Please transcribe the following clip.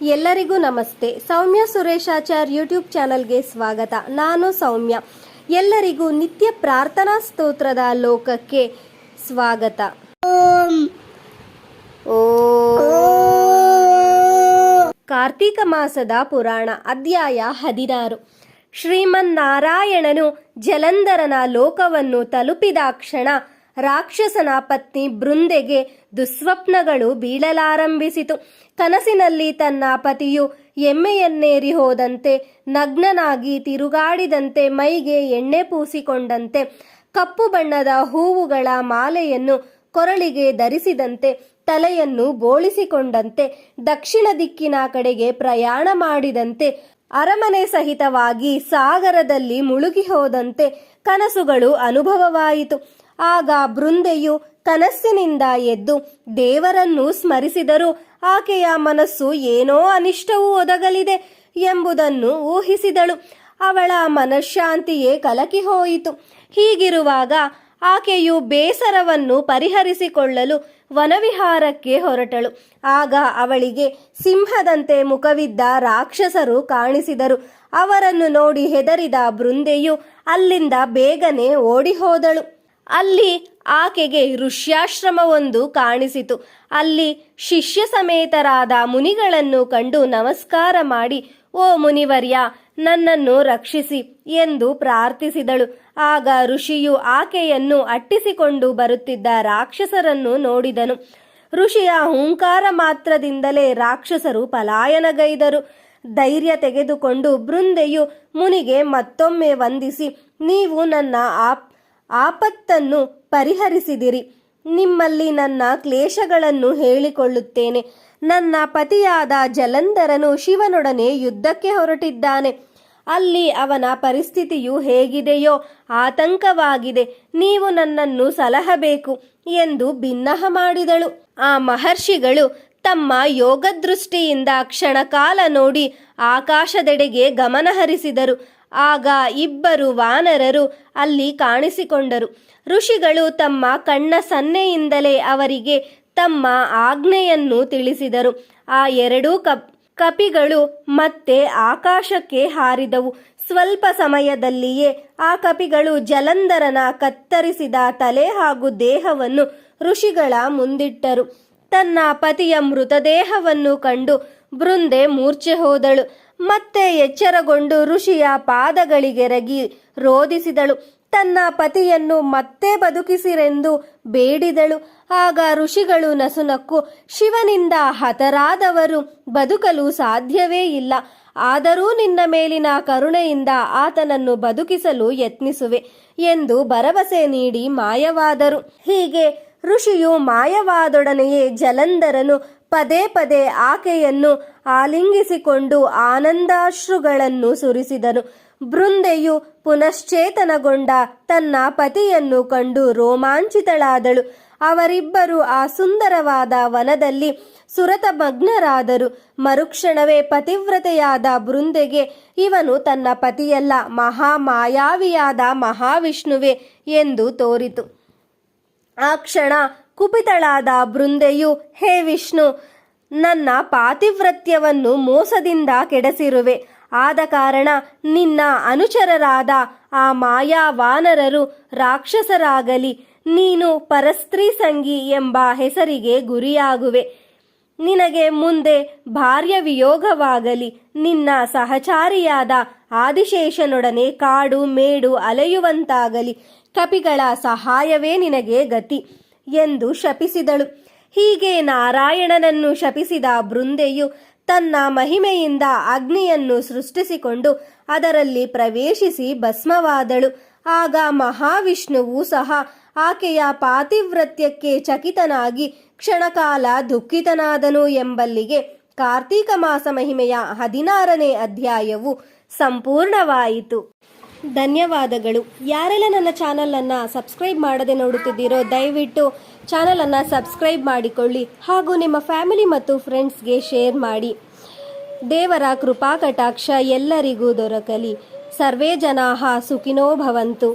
ಎಲ್ಲರಿಗೂ ನಮಸ್ತೆ. ಸೌಮ್ಯ ಸುರೇಶಾಚಾರ್ ಯೂಟ್ಯೂಬ್ ಚಾನಲ್ಗೆ ಸ್ವಾಗತ. ನಾನು ಸೌಮ್ಯ. ಎಲ್ಲರಿಗೂ ನಿತ್ಯ ಪ್ರಾರ್ಥನಾ ಸ್ತೋತ್ರದ ಲೋಕಕ್ಕೆ ಸ್ವಾಗತ. ಓ. ಕಾರ್ತೀಕ ಮಾಸದ ಪುರಾಣ ಅಧ್ಯಾಯ ಹದಿನಾರು. ಶ್ರೀಮನ್ನಾರಾಯಣನು ಜಲಂಧರನ ಲೋಕವನ್ನು ತಲುಪಿದ ಕ್ಷಣ ರಾಕ್ಷಸನ ಪತ್ನಿ ಬೃಂದೆಗೆ ದುಸ್ವಪ್ನಗಳು ಬೀಳಲಾರಂಭಿಸಿತು. ಕನಸಿನಲ್ಲಿ ತನ್ನ ಪತಿಯು ಎಮ್ಮೆಯನ್ನೇರಿ ಹೋದಂತೆ, ನಗ್ನನಾಗಿ ತಿರುಗಾಡಿದಂತೆ ಮೈಗೆ ಎಣ್ಣೆ ಪೂಸಿಕೊಂಡಂತೆ, ಕಪ್ಪು ಬಣ್ಣದ ಹೂವುಗಳ ಮಾಲೆಯನ್ನು ಕೊರಳಿಗೆ ಧರಿಸಿದಂತೆ, ತಲೆಯನ್ನು ಬೋಳಿಸಿಕೊಂಡಂತೆ, ದಕ್ಷಿಣ ದಿಕ್ಕಿನ ಕಡೆಗೆ ಪ್ರಯಾಣ ಮಾಡಿದಂತೆ, ಅರಮನೆ ಸಹಿತವಾಗಿ ಸಾಗರದಲ್ಲಿ ಮುಳುಗಿ ಹೋದಂತೆ ಕನಸುಗಳು ಅನುಭವವಾಯಿತು. ಆಗ ಬೃಂದೆಯು ಕನಸಿನಿಂದ ಎದ್ದು ದೇವರನ್ನು ಸ್ಮರಿಸಿದರು. ಆಕೆಯ ಮನಸ್ಸು ಏನೋ ಅನಿಷ್ಟವೂ ಒದಗಲಿದೆ ಎಂಬುದನ್ನು ಊಹಿಸಿದಳು. ಅವಳ ಮನಃಶಾಂತಿಯೇ ಕಲಕಿ ಹೋಯಿತು. ಹೀಗಿರುವಾಗ ಆಕೆಯು ಬೇಸರವನ್ನು ಪರಿಹರಿಸಿಕೊಳ್ಳಲು ವನವಿಹಾರಕ್ಕೆ ಹೊರಟಳು. ಆಗ ಅವಳಿಗೆ ಸಿಂಹದಂತೆ ಮುಖವಿದ್ದ ರಾಕ್ಷಸರು ಕಾಣಿಸಿದರು. ಅವರನ್ನು ನೋಡಿ ಹೆದರಿದ ಬೃಂದೆಯು ಅಲ್ಲಿಂದ ಬೇಗನೆ ಓಡಿ ಹೋದಳು ಅಲ್ಲಿ ಆಕೆಗೆ ಋಷ್ಯಾಶ್ರಮವೊಂದು ಕಾಣಿಸಿತು. ಅಲ್ಲಿ ಶಿಷ್ಯ ಸಮೇತರಾದ ಮುನಿಗಳನ್ನು ಕಂಡು ನಮಸ್ಕಾರ ಮಾಡಿ, ಓ ಮುನಿವರ್ಯ, ನನ್ನನ್ನು ರಕ್ಷಿಸಿ ಎಂದು ಪ್ರಾರ್ಥಿಸಿದಳು. ಆಗ ಋಷಿಯು ಆಕೆಯನ್ನು ಅಟ್ಟಿಸಿಕೊಂಡು ಬರುತ್ತಿದ್ದ ರಾಕ್ಷಸರನ್ನು ನೋಡಿದನು. ಋಷಿಯ ಹುಂಕಾರ ಮಾತ್ರದಿಂದಲೇ ರಾಕ್ಷಸರು ಪಲಾಯನಗೈದರು. ಧೈರ್ಯ ತೆಗೆದುಕೊಂಡು ಬೃಂದೆಯು ಮುನಿಗೆ ಮತ್ತೊಮ್ಮೆ ವಂದಿಸಿ, ನೀವು ನನ್ನ ಆಪ್ ಆಪತ್ತನ್ನು ಪರಿಹರಿಸಿದಿರಿ. ನಿಮ್ಮಲ್ಲಿ ನನ್ನ ಕ್ಲೇಶಗಳನ್ನು ಹೇಳಿಕೊಳ್ಳುತ್ತೇನೆ. ನನ್ನ ಪತಿಯಾದ ಜಲಂಧರನು ಶಿವನೊಡನೆ ಯುದ್ಧಕ್ಕೆ ಹೊರಟಿದ್ದಾನೆ. ಅಲ್ಲಿ ಅವನ ಪರಿಸ್ಥಿತಿಯು ಹೇಗಿದೆಯೋ ಆತಂಕವಾಗಿದೆ. ನೀವು ನನ್ನನ್ನು ಸಲಹಬೇಕು ಎಂದು ಭಿನ್ನಹ ಮಾಡಿದಳು. ಆ ಮಹರ್ಷಿಗಳು ತಮ್ಮ ಯೋಗದೃಷ್ಟಿಯಿಂದ ಕ್ಷಣಕಾಲ ನೋಡಿ ಆಕಾಶದೆಡೆಗೆ ಗಮನಹರಿಸಿದರು. ಆಗ ಇಬ್ಬರು ವಾನರರು ಅಲ್ಲಿ ಕಾಣಿಸಿಕೊಂಡರು. ಋಷಿಗಳು ತಮ್ಮ ಕಣ್ಣ ಸನ್ನೆಯಿಂದಲೇ ಅವರಿಗೆ ತಮ್ಮ ಆಜ್ಞೆಯನ್ನು ತಿಳಿಸಿದರು. ಆ ಎರಡೂ ಕಪ್, ಕಪಿಗಳು ಮತ್ತೆ ಆಕಾಶಕ್ಕೆ ಹಾರಿದವು. ಸ್ವಲ್ಪ ಸಮಯದಲ್ಲಿಯೇ ಆ ಕಪಿಗಳು ಜಲಂಧರನ ಕತ್ತರಿಸಿದ ತಲೆ ಹಾಗೂ ದೇಹವನ್ನು ಋಷಿಗಳ ಮುಂದಿಟ್ಟರು. ತನ್ನ ಪತಿಯ ಮೃತದೇಹವನ್ನು ಕಂಡು ಬೃಂದೆ ಮೂರ್ಛೆ ಹೋದಳು. ಮತ್ತೆ ಎಚ್ಚರಗೊಂಡು ಋಷಿಯ ಪಾದಗಳಿಗೆರಗಿ ರೋಧಿಸಿದಳು ತನ್ನ ಪತಿಯನ್ನು ಮತ್ತೆ ಬದುಕಿಸಿರೆಂದು ಬೇಡಿದಳು. ಆಗ ಋಷಿಗಳು ನಸುನಕ್ಕು, ಶಿವನಿಂದ ಹತರಾದವರು ಬದುಕಲು ಸಾಧ್ಯವೇ ಇಲ್ಲ. ಆದರೂ ನಿನ್ನ ಮೇಲಿನ ಕರುಣೆಯಿಂದ ಆತನನ್ನು ಬದುಕಿಸಲು ಯತ್ನಿಸುವೆ ಎಂದು ಭರವಸೆ ನೀಡಿ ಮಾಯವಾದರು. ಹೀಗೆ ಋಷಿಯು ಮಾಯವಾದೊಡನೆಯೇ ಜಲಂಧರನು ಪದೇ ಪದೇ ಆಕೆಯನ್ನು ಆಲಿಂಗಿಸಿಕೊಂಡು ಆನಂದಾಶ್ರುಗಳನ್ನು ಸುರಿಸಿದನು. ಬೃಂದೆಯು ಪುನಶ್ಚೇತನಗೊಂಡ ತನ್ನ ಪತಿಯನ್ನು ಕಂಡು ರೋಮಾಂಚಿತಳಾದಳು. ಅವರಿಬ್ಬರು ಆ ಸುಂದರವಾದ ವನದಲ್ಲಿ ಸುರತಮಗ್ನರಾದರು. ಮರುಕ್ಷಣವೇ ಪತಿವ್ರತೆಯಾದ ಬೃಂದೆಗೆ ಇವನು ತನ್ನ ಪತಿಯಲ್ಲ, ಮಹಾಮಾಯಾವಿಯಾದ ಮಹಾವಿಷ್ಣುವೆ ಎಂದು ತೋರಿತು. ಆ ಕ್ಷಣ ಕುಪಿತಳಾದ ಬೃಂದೆಯು, ಹೇ ವಿಷ್ಣು, ನನ್ನ ಪಾತಿವ್ರತ್ಯವನ್ನು ಮೋಸದಿಂದ ಕೆಡಸಿರುವೆ. ಆದ ಕಾರಣ ನಿನ್ನ ಅನುಚರರಾದ ಆ ಮಾಯಾ ವಾನರರು ರಾಕ್ಷಸರಾಗಲಿ. ನೀನು ಪರಸ್ತ್ರೀ ಸಂಗಿ ಎಂಬ ಹೆಸರಿಗೆ ಗುರಿಯಾಗುವೆ. ನಿನಗೆ ಮುಂದೆ ಭಾರ್ಯ ವಿಯೋಗವಾಗಲಿ. ನಿನ್ನ ಸಹಚಾರಿಯಾದ ಆದಿಶೇಷನೊಡನೆ ಕಾಡು ಮೇಡು ಅಲೆಯುವಂತಾಗಲಿ. ಕಪಿಗಳ ಸಹಾಯವೇ ನಿನಗೆ ಗತಿ ಎಂದು ಶಪಿಸಿದಳು. ಹೀಗೆ ನಾರಾಯಣನನ್ನು ಶಪಿಸಿದ ಬೃಂದೆಯು ತನ್ನ ಮಹಿಮೆಯಿಂದ ಅಗ್ನಿಯನ್ನು ಸೃಷ್ಟಿಸಿಕೊಂಡು ಅದರಲ್ಲಿ ಪ್ರವೇಶಿಸಿ ಭಸ್ಮವಾದಳು. ಆಗ ಮಹಾವಿಷ್ಣುವು ಸಹ ಆಕೆಯ ಪಾತಿವ್ರತ್ಯಕ್ಕೆ ಚಕಿತನಾಗಿ ಕ್ಷಣಕಾಲ ದುಃಖಿತನಾದನು ಎಂಬಲ್ಲಿಗೆ ಕಾರ್ತೀಕ ಮಾಸ ಮಹಿಮೆಯ ಹದಿನಾರನೇ ಅಧ್ಯಾಯವು ಸಂಪೂರ್ಣವಾಯಿತು. ಧನ್ಯವಾದಗಳು. ಯಾರೆಲ್ಲ ನನ್ನ ಚಾನಲನ್ನು ಸಬ್ಸ್ಕ್ರೈಬ್ ಮಾಡದೆ ನೋಡುತ್ತಿದ್ದೀರೋ ದಯವಿಟ್ಟು ಚಾನಲನ್ನು ಸಬ್ಸ್ಕ್ರೈಬ್ ಮಾಡಿಕೊಳ್ಳಿ ಹಾಗೂ ನಿಮ್ಮ ಫ್ಯಾಮಿಲಿ ಮತ್ತು ಫ್ರೆಂಡ್ಸ್ಗೆ ಶೇರ್ ಮಾಡಿ. ದೇವರ ಕೃಪಾ ಕಟಾಕ್ಷ ಎಲ್ಲರಿಗೂ ದೊರಕಲಿ. ಸರ್ವೇ ಜನಾಹ ಸುಖಿನೋ ಭವಂತು.